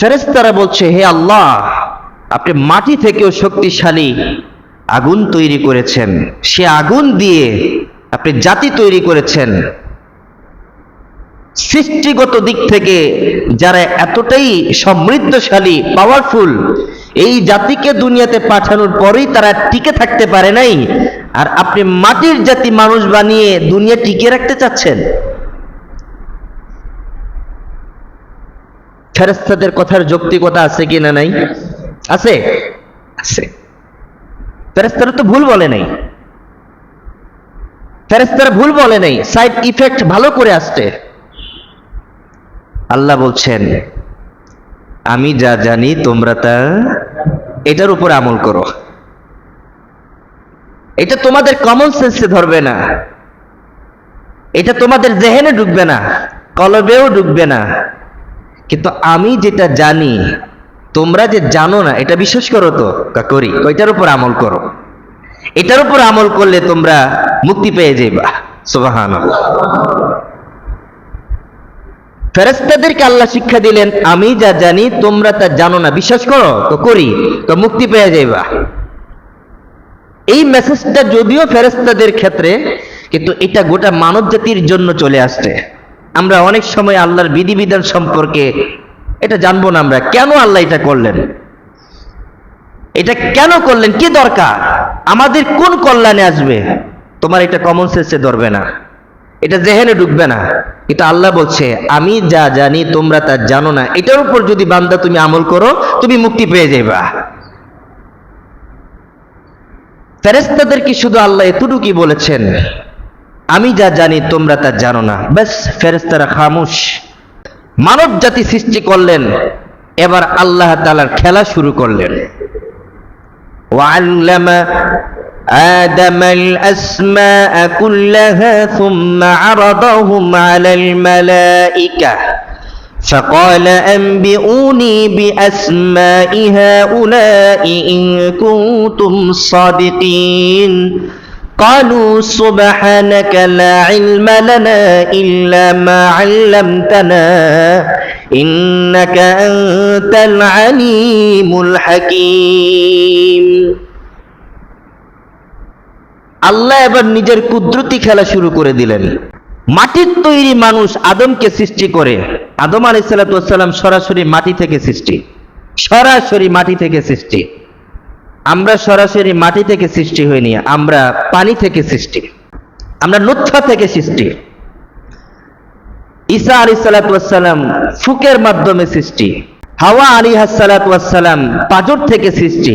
ফেরেস্তারা বলছে, হে আল্লাহ, আপনি মাটি থেকেও শক্তিশালী আগুন তৈরি করেছেন। সে আগুন দিয়ে আপনি জাতি তৈরি করেছেন। সৃষ্টিগত দিক থেকে যারা এতটাই সমৃদ্ধশালী পাওয়ারফুল এই জাতিকে দুনিয়াতে পাঠানোর পরেই তারা টিকে থাকতে পারে নাই। আর আপনি মাটির জাতি মানুষ বানিয়ে দুনিয়া টিকে রাখতে চাচ্ছেন। ফেরেস্তাদের কথার যৌক্তিকতা আছে কি না নাই? আছে? আছে। ফেরেস্তারা তো ভুল বলে নাই। ফেরেস্তারা ভুল বলে নাই। সাইড ইফেক্ট ভালো করে আসছে। আল্লাহ বলছেন আমি যা জানি তোমরা তা এটার উপর আমল করো। এটা তোমাদের কমন সেন্সে ধরবে না। এটা তোমাদের জেহেনে ঢুকবে না। কলবেও ঢুকবে না। কিন্তু আমি যেটা জানি, তোমরা যে জানো না, এটা বিশ্বাস করো তো করি ওইটার উপর আমল করো? এটার উপর আমল করলে তোমরা মুক্তি পেয়ে যাইবা সুবাহান ফেরেস্তাদেরকে আল্লাহ শিক্ষা দিলেন, আমি যা জানি, তোমরা তা জানো না, বিশ্বাস করো তো করি তো মুক্তি পেয়ে যাইবা। এই মেসেজটা যদিও ফেরেস্তাদের ক্ষেত্রে, কিন্তু এটা গোটা মানব জাতির জন্য চলে আসছে। আমরা অনেক সময় আল্লাহর বিধিবিধান সম্পর্কে এটা জানব না আমরা। কেন আল্লাহ এটা করলেন? এটা কেন করলেন? কি দরকার? আমাদের কোন কল্যাণে আসবে? তোমার এটা কমন সেন্সে ধরবে না। এটা জেহেনে ঢুকবে না। কিন্তু আল্লাহ বলছে, আমি যা জানি, তোমরা তা জানো না। এটার উপর যদি বান্দা তুমি আমল করো, তুমি মুক্তি পেয়ে যাইবা। ফেরেস্তাদেরকে শুধু আল্লাহ এতটুকুই বলেছেন আমি যা জানি তোমরা তা জানো না ব্যাস ফেরেস্তারা খামুশ মানব জাতি সৃষ্টি করলেন এবার আল্লাহ তালার খেলা শুরু করলেন وعلم آدم الأسماء كلها ثم عرضهم على الملائكة فقال أنبئوني بأسماء هؤلاء إن كنتم صادقين قالوا سبحانك لا علم لنا إلا ما علمتنا إنك أنت العليم الحكيم আল্লাহ এবার নিজের কুদরতি খেলা শুরু করে দিলেন মাটির তৈরি মানুষ আদমকে সৃষ্টি করে আদম আলাইসাল্লাম সরাসরি মাটি থেকে সৃষ্টি সরাসরি মাটি থেকে সৃষ্টি আমরা সরাসরি মাটি থেকে সৃষ্টি হইনি, আমরা পানি থেকে সৃষ্টি। আমরা নুৎফা থেকে সৃষ্টি। ঈসা আলী সালাতাম ফুকের মাধ্যমে সৃষ্টি। হাওয়া আলী হাসালাতাম পাজর থেকে সৃষ্টি।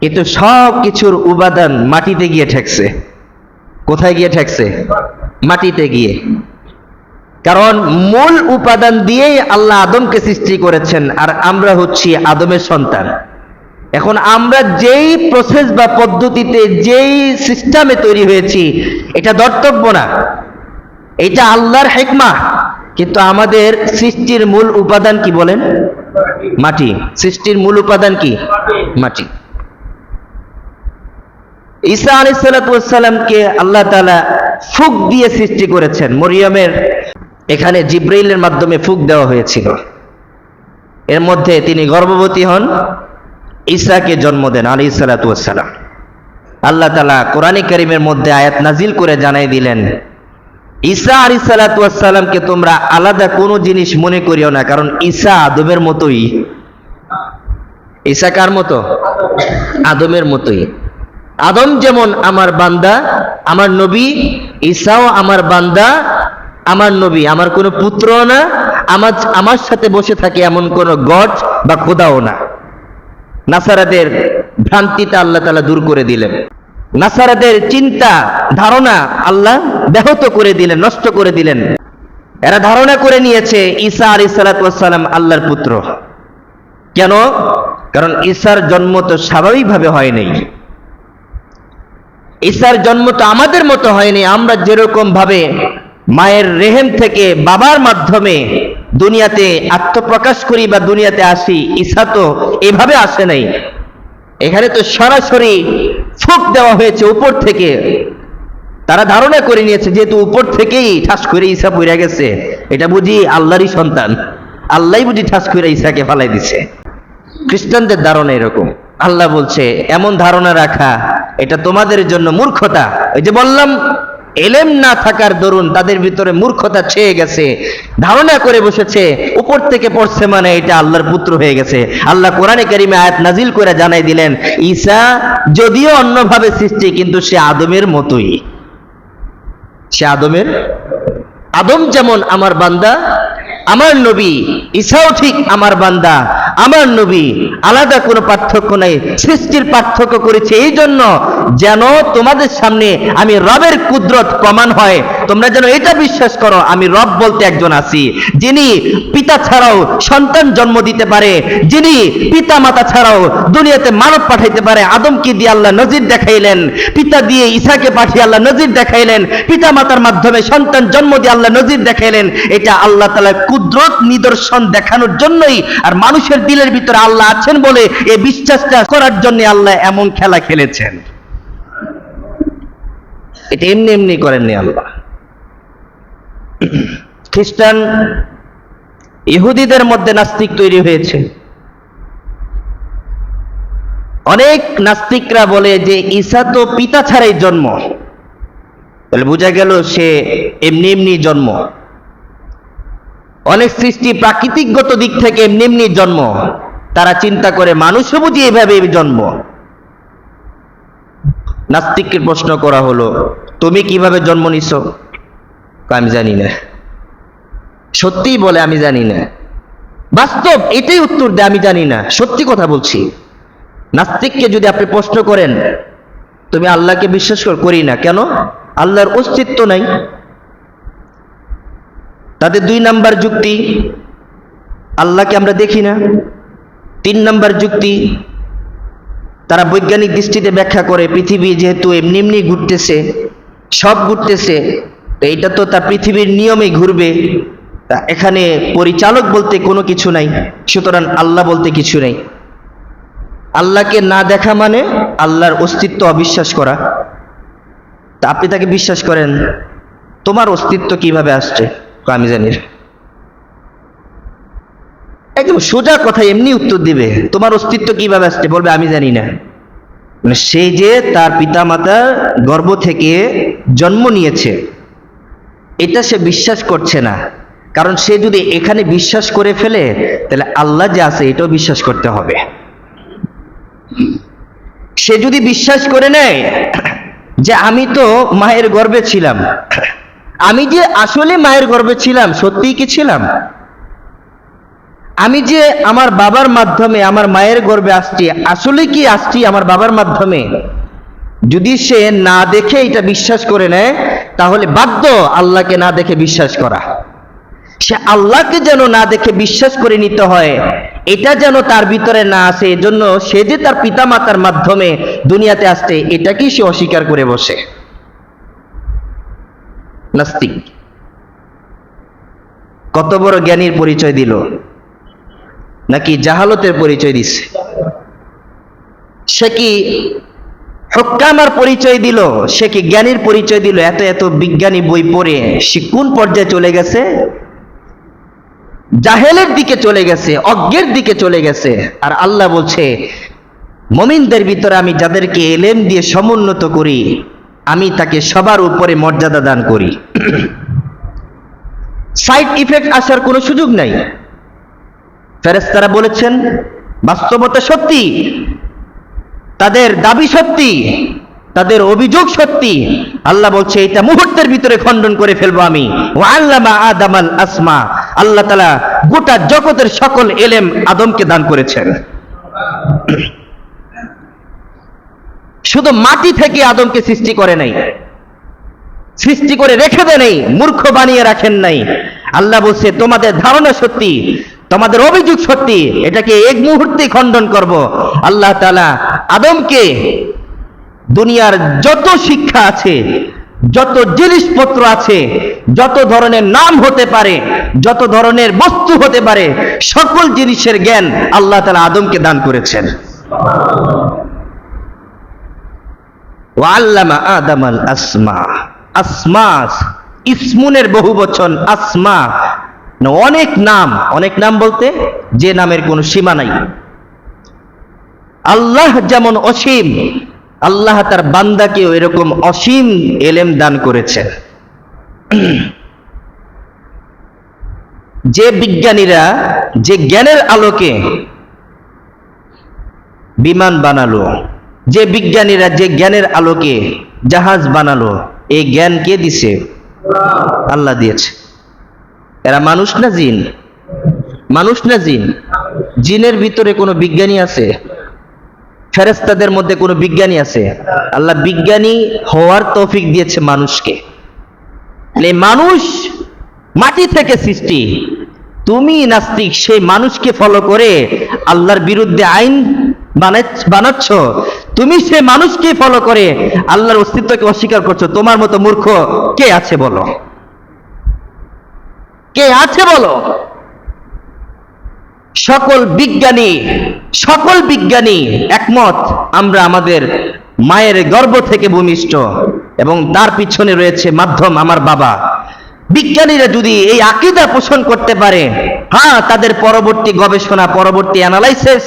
কিন্তু সব কিছুর উপাদান মাটিতে গিয়ে ঠেকছে। কোথায় গিয়ে ঠেকছে? মাটিতে গিয়ে। কারণ মূল উপাদান দিয়েই আল্লাহ আদমকে সৃষ্টি করেছেন, আর আমরা হচ্ছি আদমের সন্তান। এখন আমরা যেই প্রসেস বা পদ্ধতিতে যেই সিস্টেমে তৈরি হয়েছি, এটা দর্তব্য না। এটা আল্লাহর হেকমা। কিন্তু আমাদের সৃষ্টির মূল উপাদান কি বলেন? মাটি। সৃষ্টির মূল উপাদান কি? মাটি। ঈসা আলী সালাতামকে আল্লাহ তালা ফুক দিয়ে সৃষ্টি করেছেন। মরিয়মের এখানে জিব্রাইলের মাধ্যমে ফুক দেওয়া হয়েছিল। এর মধ্যে তিনি গর্ভবতী হন। ঈসাকে জন্ম দেন আলী সালাতাম আল্লাহ তালা কোরআন করিমের মধ্যে আয়াত নাজিল করে জানাই দিলেন, ঈসা আলী সালাতামকে তোমরা আলাদা কোনো জিনিস মনে করিও না, কারণ ঈসা আদমের মতোই। ঈসা কার মতো? আদমের মতোই। আদম যেমন আমার বান্দা, আমার নবী, ঈসাও আমার বান্দা, আমার নবী, আমার কোনো পুত্র না, আমার আমার সাথে বসে থাকে এমন কোনো গড বা খোদাও না। নাসারাদের ভ্রান্তিটা আল্লাহ তালা দূর করে দিলেন। নাসারাদের চিন্তা, ধারণা আল্লাহ ব্যাহত করে দিলেন, নষ্ট করে দিলেন। এরা ধারণা করে নিয়েছে, ঈসা আলী সালাতাম আল্লাহর পুত্র। কেন? কারণ ঈসার জন্ম তো স্বাভাবিকভাবে হয় নাই ঈসার জন্ম তো আমাদের মতো হয়নি। আমরা যেরকম ভাবে মায়ের রেহেম থেকে বাবার মাধ্যমে দুনিয়াতে আত্মপ্রকাশ করি বা দুনিয়াতে আসি ঈসা তো এভাবে আসে নাই। এখানে তো সরাসরি ফুক দেওয়া হয়েছে উপর থেকে। তারা ধারণা করে নিয়েছে, যেহেতু উপর থেকেই ঠাস করে ঈসা পড়ে গেছে। এটা বুঝি আল্লাহরই সন্তান। আল্লাহ বুঝি ঠাস করে ঈসাকে ফালাই দিছে। খ্রিস্টানদের ধারণা এরকম। আল্লাহ বলছে, এমন ধারণা রাখা, এটা তোমাদের জন্য মূর্খতা। ওই যে বললাম এলেম না থাকার দরুন তাদের ভিতরে মূর্খতা ছেয়ে গেছে। ধারণা করে বসেছে, উপর থেকে পড়ছে মানে এটা আল্লাহর পুত্র হয়ে গেছে। আল্লাহ কোরআনে কারিমে আয়াত নাজিল করে জানাই দিলেন, ঈসা যদিও অন্যভাবে সৃষ্টি, কিন্তু সে আদমের মতোই। সে আদমের? আদম যেমন আমার বান্দা আমার নবী ঈশাও ঠিক আমার বান্দা, আমার নবী আলাদা কোনো পার্থক্য নাই, সৃষ্টির পার্থক্য করেছে। এই জন্য যেন তোমাদের সামনে আমি রবের কুদরত প্রমাণ হয় তোমরা যেন এটা বিশ্বাস করো, আমি রব বলতে একজন আছি, যিনি পিতা ছাড়াও সন্তান জন্ম দিতে পারে, যিনি পিতা মাতা ছাড়াও দুনিয়াতে মানব পাঠাইতে পারে। আদমকে দিয়ে আল্লাহ নজির দেখাইলেন, পিতা দিয়ে ঈসাকে পাঠিয়ে আল্লাহ নজির দেখাইলেন পিতা মাতার মাধ্যমে সন্তান জন্ম দিয়ে আল্লাহ নজির দেখাইলেন। এটা আল্লাহ তালা কুদরত নিদর্শন দেখানোর জন্যই, আর মানুষের দিলের ভিতরে আল্লাহ আছেন বলে এই বিশ্বাসটা করার জন্য আল্লাহ এমন খেলা খেলেছেন। এটা এমনি এমনি করেননি আল্লাহ। খ্রিস্টান ইহুদিদের মধ্যে নাস্তিক তৈরি হয়েছে। অনেক নাস্তিকরা বলে যে ঈসা তো পিতা ছাড়াই জন্ম। তাহলে বোঝা গেল সে এমনি এমনি জন্ম। অনেক সৃষ্টি প্রাকৃতিকগত দিক থেকে এমনি এমনি জন্ম। তারা চিন্তা করে মানুষও বুঝি এভাবে জন্ম। নাস্তিককে প্রশ্ন করা হলো, তুমি কীভাবে জন্ম নিছ? আমি জানি না। সত্যিই বলে আমি জানি না। বাস্তব এটাই উত্তর দেয়, আমি জানি না। সত্যি কথা বলছি। নাস্তিককে যদি আপনি প্রশ্ন করেন, তুমি আল্লাহকে বিশ্বাস কর না। কেন? আল্লাহর অস্তিত্ব নাই। তাদের দুই নাম্বার যুক্তি, আল্লাহকে আমরা দেখি না। তিন নাম্বার যুক্তি, তারা বৈজ্ঞানিক দৃষ্টিতে ব্যাখ্যা করে, পৃথিবী যেহেতু এমনি এমনি ঘুরতেছে, সব ঘুরতেছে, তো এইটা তো তার পৃথিবীর নিয়মে ঘুরবে। তা এখানে পরিচালক বলতে কোনো কিছু নাই, সুতরাং আল্লাহ বলতে কিছু নেই। আল্লাহকে না দেখা মানে আল্লাহর অস্তিত্ব অবিশ্বাস করা। তা আপনি তাকে বিশ্বাস করেন, তোমার অস্তিত্ব কীভাবে আসছে? আমি জানি। একদম সোজা কথা এমনি উত্তর দিবে, তোমার অস্তিত্ব কীভাবে আসছে বলবে, আমি জানি না। মানে সে যে তার পিতামাতার গর্ভ থেকে জন্ম নিয়েছে, এটা সে বিশ্বাস করছে না। কারণ সে যদি এখানে বিশ্বাস করে ফেলে, তাহলে আল্লাহ যে আছে, এটাও বিশ্বাস করতে হবে। সে যদি বিশ্বাস করে নেয় যে আমি তো মায়ের গর্বে ছিলাম, আমি যে আসলে মায়ের গর্বে ছিলাম, সত্যিই কি ছিলাম? আমি যে আমার বাবার মাধ্যমে, আমার মায়ের গর্বে আসছি, আসলে কি আসছি আমার বাবার মাধ্যমে? যদি সে না দেখে এটা বিশ্বাস করে নেয়, তাহলে বাধ্য আল্লাহকে না দেখে বিশ্বাস করা। সে আল্লাহকে যেন না দেখে বিশ্বাস করে নিতে হয়। এটা যেন তার ভিতরে না আসে, এজন্য সে যে তার পিতামাতার মাধ্যমে দুনিয়াতে আসছে, এটাকেই সে অস্বীকার করে বসে। নাস্তিক। কত বড় জ্ঞানীর পরিচয় দিল। নাকি জাহালতের পরিচয় দিছে। সে কি হক্কামার পরিচয় দিল? সে কি জ্ঞানীর পরিচয় দিল? এত এত বিজ্ঞানী বই পড়ে, সে কোন পর্যায়ে চলে গেছে? জাহেলের দিকে চলে গেছে, অজ্ঞের দিকে চলে গেছে। আর আল্লাহ বলছে, মমিনদের ভিতরে আমি যাদেরকে এলেম দিয়ে সমুন্নত করি, আমি তাকে সবার উপরে মর্যাদা দান করি। সাইড ইফেক্ট আসার কোনো সুযোগ নাই। ফেরেস্তারা বলেছেন, বাস্তবতা সত্যি, তাদের দাবি সত্যি, তাদের অভিযোগ সত্যি। আল্লাহ বলছে, এটা মুহূর্তের ভিতরে খণ্ডন করে ফেলব আমি। আল্লামা আদামাল আসমা। আল্লাহ তালা গোটা জগতের সকল এলেম আদমকে দান করেছেন। শুধু মাটি থেকে আদমকে সৃষ্টি করে নাই, সৃষ্টি করে রেখে দেয় নেই, মূর্খ বানিয়ে রাখেন নাই। আল্লাহ বলছে, তোমাদের ধারণা সত্যি, তোমাদের অভিযোগ সত্যি, এটাকে এক মুহূর্তে খণ্ডন করব। আল্লাহ তালা আদমকে দুনিয়ার যত শিক্ষা আছে, যত জিনিসপত্র আছে, যত ধরনের নাম হতে পারে যত ধরনের বস্তু হতে পারে, সকল জিনিসের জ্ঞান আল্লাহ তালা আদমকে দান করেছেন। ওয়াল্লামা আদামাল আসমা। আসমা ইসমুনের বহু বচন, আসমা। অনেক নাম অনেক নাম বলতে যে নামের কোনো সীমা নাই। আল্লাহ যেমন অসীম, আল্লাহ তার বান্দাকেও এরকম অসীম এলেম দান করেছেন। যে বিজ্ঞানীরা যে জ্ঞানের আলোকে বিমান বানালো, যে বিজ্ঞানীরা যে জ্ঞানের আলোকে জাহাজ বানালো, এই জ্ঞান কে দিছে? আল্লাহ দিয়েছে। এরা মানুষ না জিন? মানুষ না জিন? জিনের ভিতরে কোনো বিজ্ঞানী আছে? ফেরেস্তাদের মধ্যে কোনো বিজ্ঞানী আছে? আল্লাহ বিজ্ঞানী হওয়ার তৌফিক দিয়েছে মানুষকে। মানুষ মাটি থেকে সৃষ্টি। তুমি নাস্তিক, সেই মানুষকে ফলো করে আল্লাহর বিরুদ্ধে আইন বানাচ্ছ- তুমি সেই মানুষকে ফলো করে আল্লাহর অস্তিত্বকে অস্বীকার করছ। তোমার মতো মূর্খ কে আছে বলো? কে আছে বলো? সকল বিজ্ঞানী সকল বিজ্ঞানী একমত, আমরা আমাদের মায়ের গর্ভ থেকে ভূমিষ্ঠ এবং তার পিছনে রয়েছে মাধ্যম আমার বাবা। বিজ্ঞানীরা যদি এই আকিদা পোষণ করতে পারে হ্যাঁ তাদের পরবর্তী গবেষণা, পরবর্তী অ্যানালাইসিস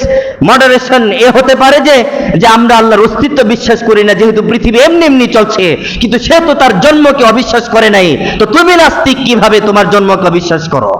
মডারেশন এ হতে পারে যে যে আমরা আল্লাহর অস্তিত্ব বিশ্বাস করি না, যেহেতু পৃথিবী এমনি এমনি চলছে, কিন্তু সে তো তার জন্মকে অবিশ্বাস করে নাই। তো তুমি নাস্তিক কীভাবে তোমার জন্মকে অবিশ্বাস করো?